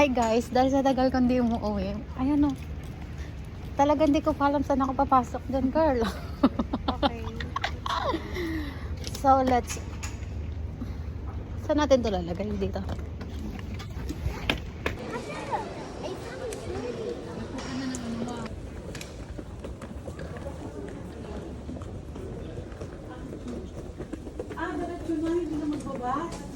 Hi guys, dahil sa tagal kong di umuwi, ayan o. Talaga hindi ko pa alam saan ako papasok dyan, girl. Okay. so, let's... Saan natin ito lalagay? Dito. Ah, diretso na, hindi na magbaba.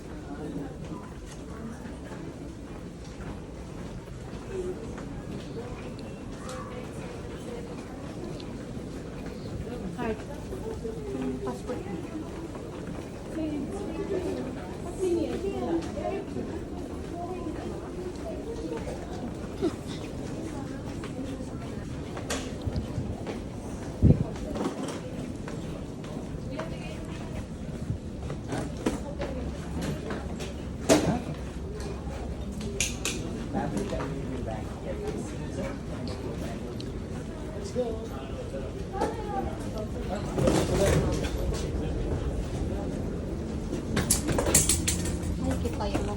Yung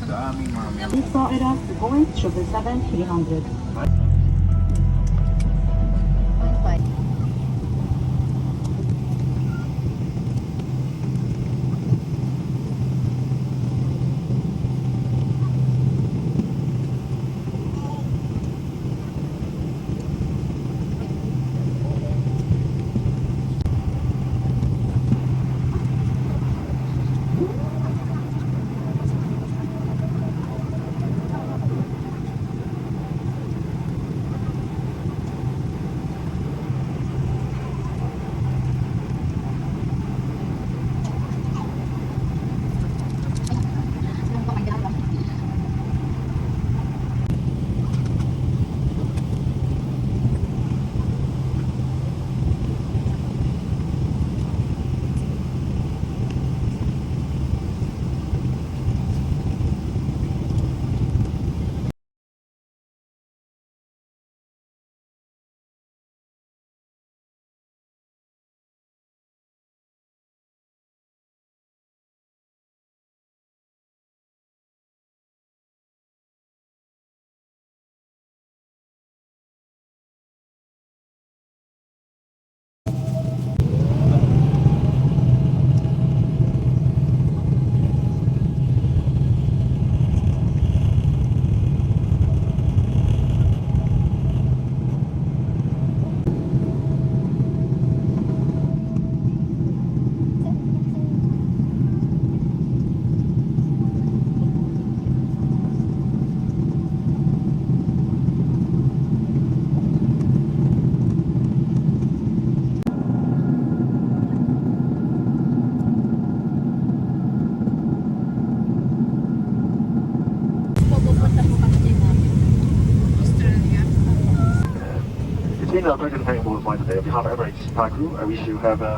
We saw it as the voyage of the 1700s. Between the American Flying Bulls Flight today, on behalf of Emirates Taku, I wish you have a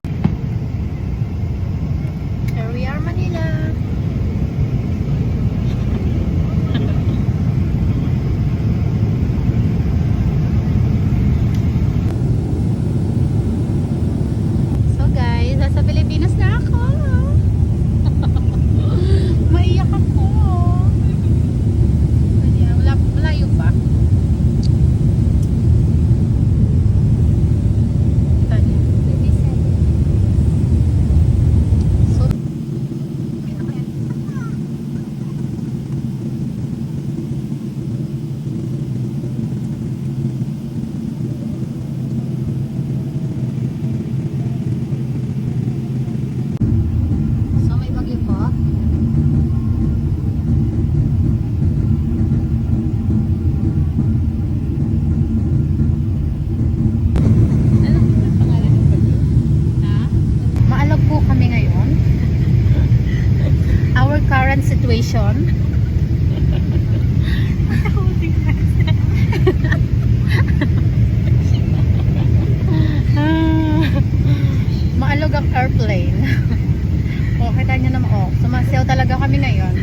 Ah, Maalog ang airplane. o, kita nyo naman, oh, sumasayaw talaga kami ngayon.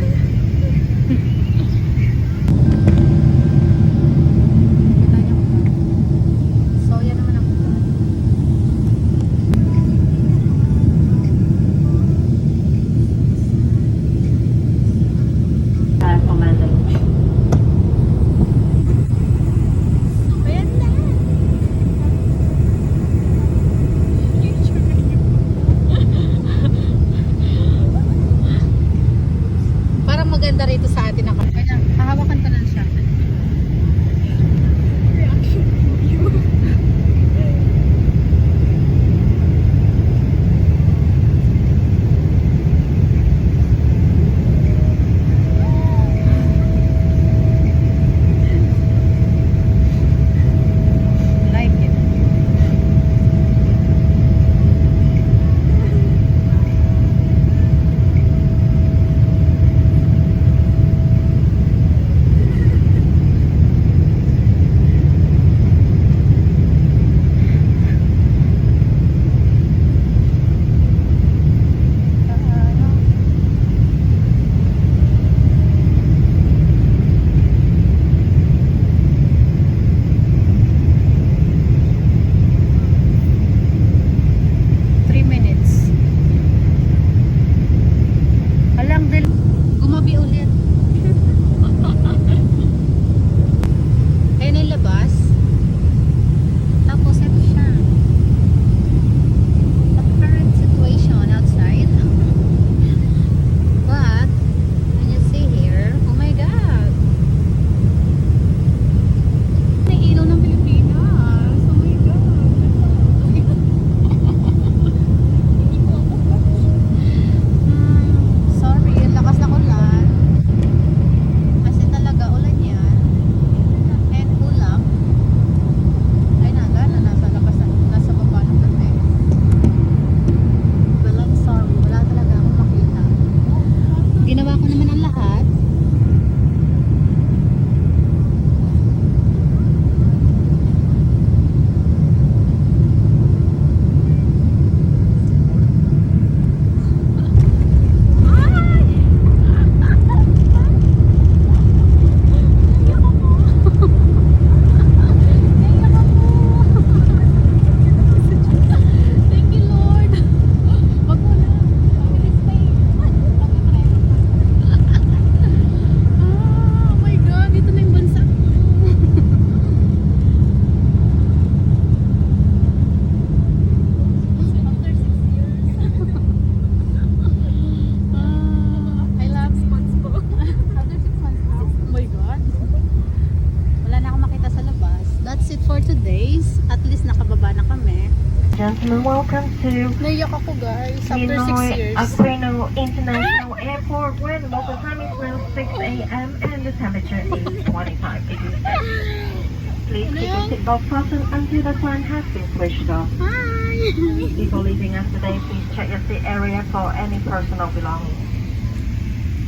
Welcome to Naiyak ako guys. After 6 Ninoy years. Aquino International Airport where the local time is now 6 a.m. and the temperature is 25 degrees Celsius. Please keep your seatbelt fastened until the fan has been switched off. Hi! Before leaving us today, please check your seat area for any personal belongings.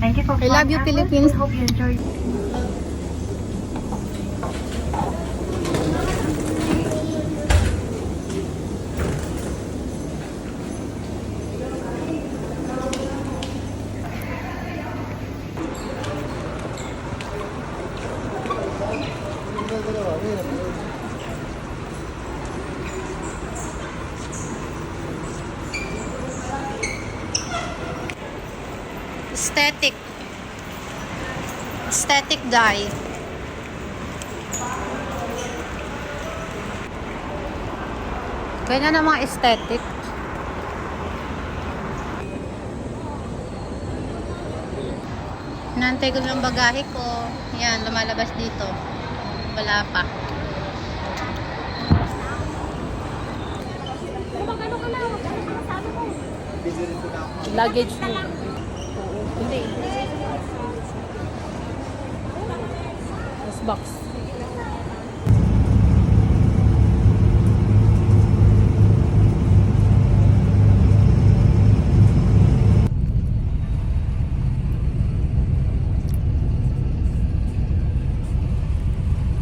Thank you for I love you. Philippines. Hope you enjoy Dye. Ganyan ang mga aesthetic. Nantay ko lang bagahe ko. Yan, lumalabas dito. Wala pa. Luggage mo. Hindi. Mas box.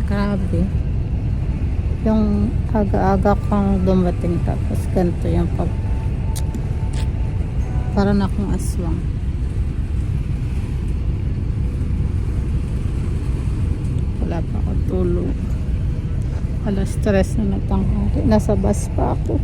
Grabe. Yung aga-aga kang dumating tapos ganito yung pag para na akong aswang. Wala pa ako tulog. Alas stress na natanghali. Nasa bus pa ako.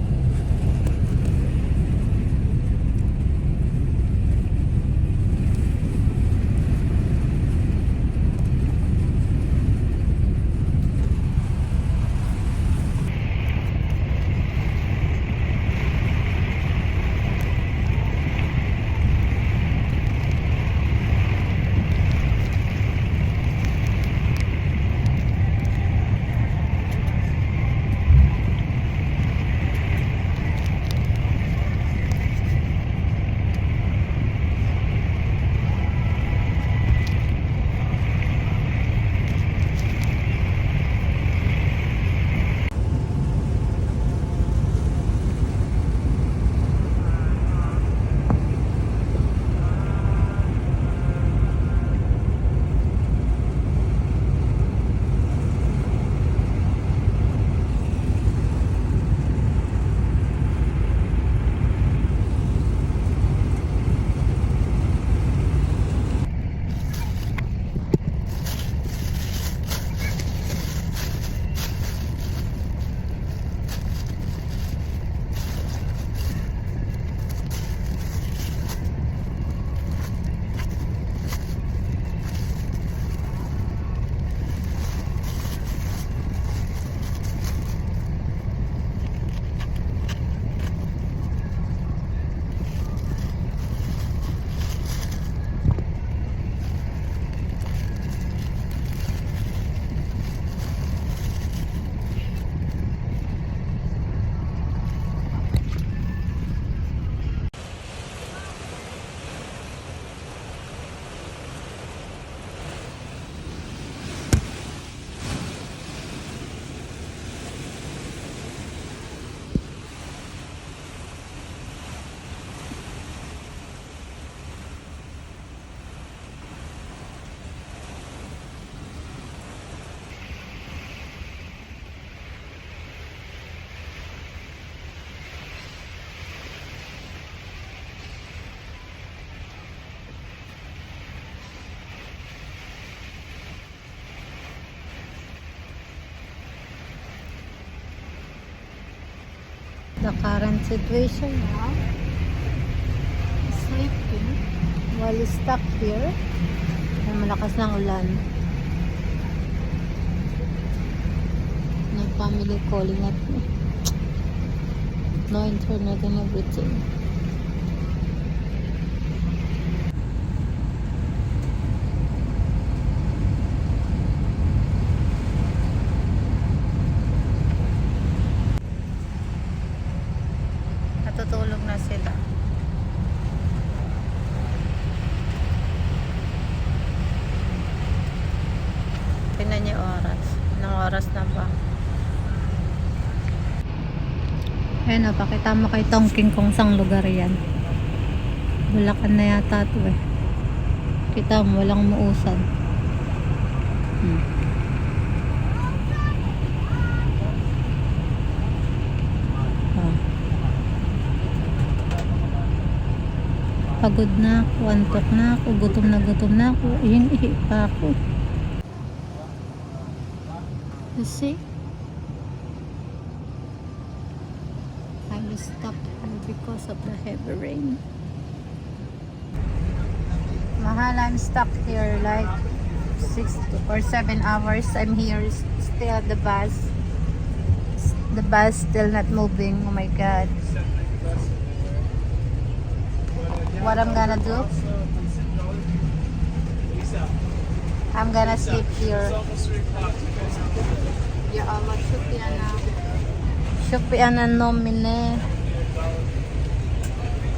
The current situation now. Sleeping while stuck here. Ay, malakas ng ulan. No family calling at me. No internet and everything. Natutulog na sila. Tingnan niyo yung oras. Anong oras na ba? Ayun o, pakita mo kay Tongking kung saan lugar yan. Bulacan na yata ito eh. Kita mo, walang muusan. Hmm. Ah. Pagod na ako, antok na ako, gutom na gutom na ako, ihingi pa ako. See? I will stop here because of the heavy rain. Mahal, I'm stuck here like six or seven hours. I'm here still at the bus. The bus still not moving. Oh my god. What I'm gonna do? I'm gonna sleep here. Ya Allah Şükriyana. Uh, Şükriyana nomine.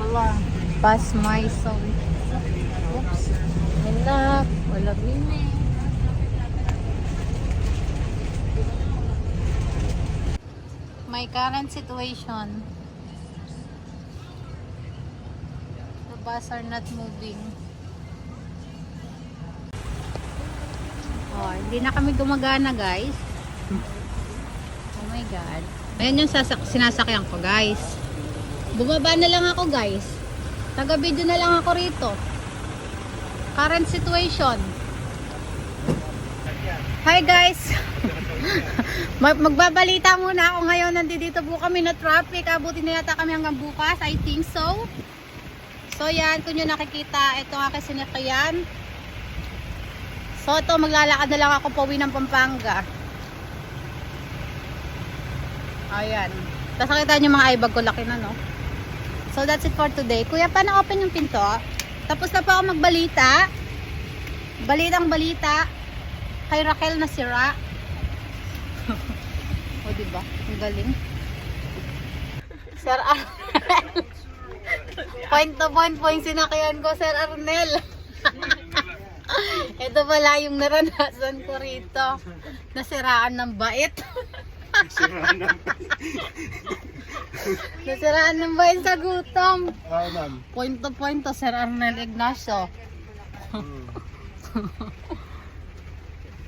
Allah. Basmayı savunuyor. Hanap. Wala mine. My current situation. The bus are not moving. Oh, hindi na kami gumagana, guys. Oh my God. Ayan yung sasak sinasakyan ko, guys. Bumaba na lang ako, guys. Taga-video na lang ako rito. Current situation. Hi, guys. Mag- magbabalita muna ako ngayon. Nandito po kami na traffic. Abutin na yata kami hanggang bukas. I think so. So, yan. Kung nyo nakikita, ito aking sinakyan. So ito maglalakad na lang ako pauwi ng Pampanga. Ayan. Tapos nakita nyo mga ibag ko laki na no. So that's it for today. Kuya, paano open yung pinto? Tapos na pa ako magbalita. Balitang balita. Kay Raquel na sira. o diba? Ang galing. Sir Arnel. point to point po yung sinakayan ko, Sir Arnel. Ito pala yung naranasan ko rito. Nasiraan ng bait. Nasiraan ng bait sa gutom. Ah, ma'am. Point to point to, Sir Arnel Ignacio.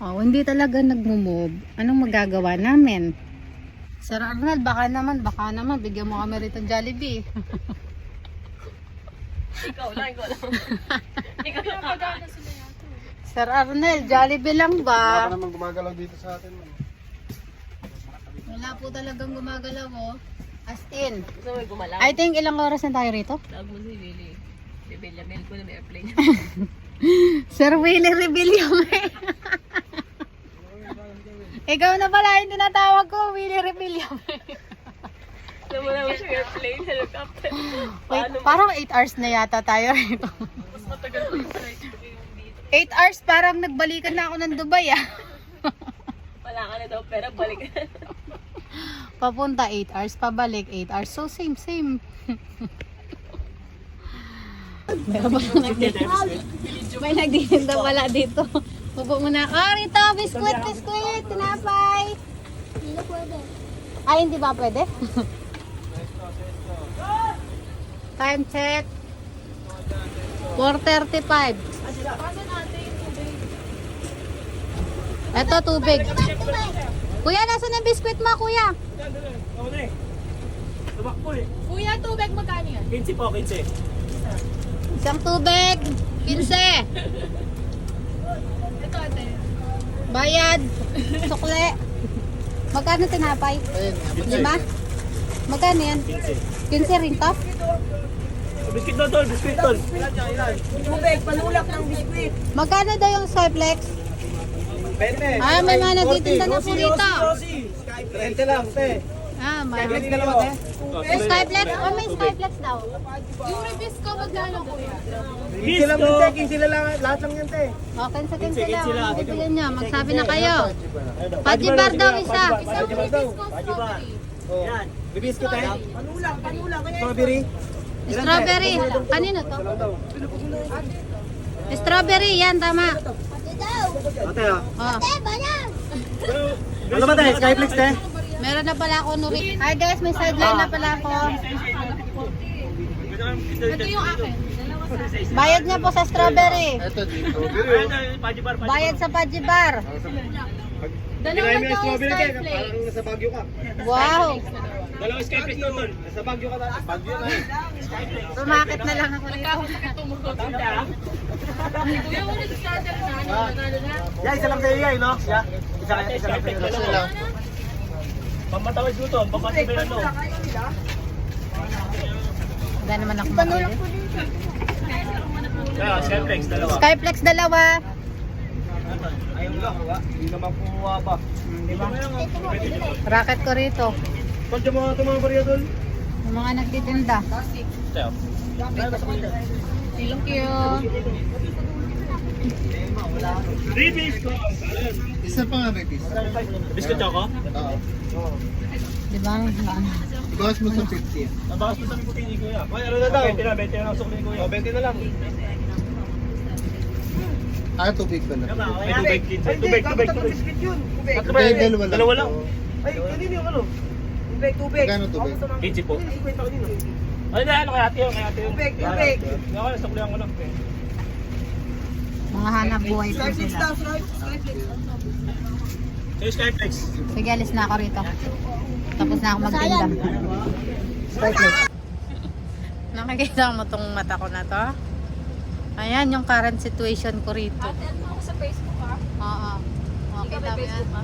oh, hindi talaga nagmo-move. Anong magagawa namin? Sir Arnel, baka naman, baka naman, bigyan mo kami rito ng Jollibee. Ikaw lang, ikaw lang. Ikaw lang. Sir Arnel, Jollibee lang ba? naman gumagalaw dito sa atin. Wala po talagang gumagalaw oh. As in. Gusto mo gumalaw? I think ilang oras na tayo rito? Tawag mo si Willie. Bibili mail ko na may airplane. Sir Willie Rebillame. Ikaw na pala yung tinatawag ko, Willie Rebillame. Alam mo naman siya airplane, helicopter. Wait, parang 8 hours na yata tayo rito. Mas matagal pa yung flight ko yung dito. 8 hours parang nagbalikan na ako ng Dubai ah. Wala ka na daw, pero balik. Papunta 8 hours, pabalik 8 hours. So same, same. Meron ba? May nagtitinda pala dito. Pupo muna. Ah, Rito, biskwit, biskwit, tinapay. Hindi pwede. Ay, hindi ba pwede? Time check. 4.35. Eto, tubig. Kuya, nasa ng biskwit mo, kuya? Tumakbo eh. Kuya, tubig magkano yan? 15 po, 15. Isang tubig. 15. Ito, ate. Bayad. Sukle. Magkano tinapay? Lima? Magkano yan? 15. 15 rin to? Biskit na tol, biskit tol. Tubig, panulak ng biskit. Magkano daw yung Soyplex? 20. Ah, may mga nagtitinda na po dito. 30 lang, te. Ah, marami. Skyplets dalawa, te. Skyplets? Oh, may skyplets oh, daw. Yung reviews ko, magkano kuya? Sila mo, te. Kinsila lang. Lahat lang yan, te. O, kansa kansa lang. Bibigyan niya. Magsabi na kayo. Pajibar daw isa. Isang reviews ko, strawberry. Yan. Reviews ko, te. Panulang, panulang. Strawberry. Strawberry. Kanino to? Strawberry, yan, tama. Ate, ah. Oh. Ano ba, te? Skyflex, te? Meron na pala ako nuri. Hi guys, may sideline na pala ako. Ito yung akin. Bayad niya po sa strawberry. Ito dito. Pajibar, Bayad sa Pajibar. Dalawang daw strawberry. Skyflakes. Parang nasa Baguio ka. Wow. Dalawang Skyflex doon, tol. Nasa Baguio ka. Baguio na eh. Tumakit na lang ako rito. Starter na. Nanalo na. Yeah, isa lang sa'yo, yeah, no? Yeah. Isa kaya, isa kaya pinag Pamatawid ko to, pamatawid na to. Wala naman ako makili. Kaya, Skyflex, dalawa. Skyflex dalawa. Ayun lang, wala. Hindi naman kumuha ba? Racket ko rito. Pag yung mga tumang variadol. Yung mga nagtitinda. Thank you. Ribis ko. Isa pa nga, baby. Biscuit ako? Oo. Di ba? Bawas mo sa 50. Nabakas mo sa puti ni Kuya. Ay, ano na daw? 20 na, 20 na ang sukli ni Kuya. O, 20 na lang. Ah, tubig ba na? May tubig, tubig, tubig, tubig, yan? dalawa lang. Dalawa lang. Ay, kanino yung ano? Tubig, tubig. Magkano tubig? 80 po. Tubig pa kanino? Ano na, ano kaya ate yun, kaya ate yun. Tubig, tubig. Nga ko, nasuklihan ko lang. Mga hanap buhay po sila. Sige, alis na ako rito. Tapos na ako magtinda. Nakikita mo tong mata ko na to? Ayan yung current situation ko rito. Ate, ano ako sa Facebook ha? Oo. Okay, Ikaw may. Facebook ba?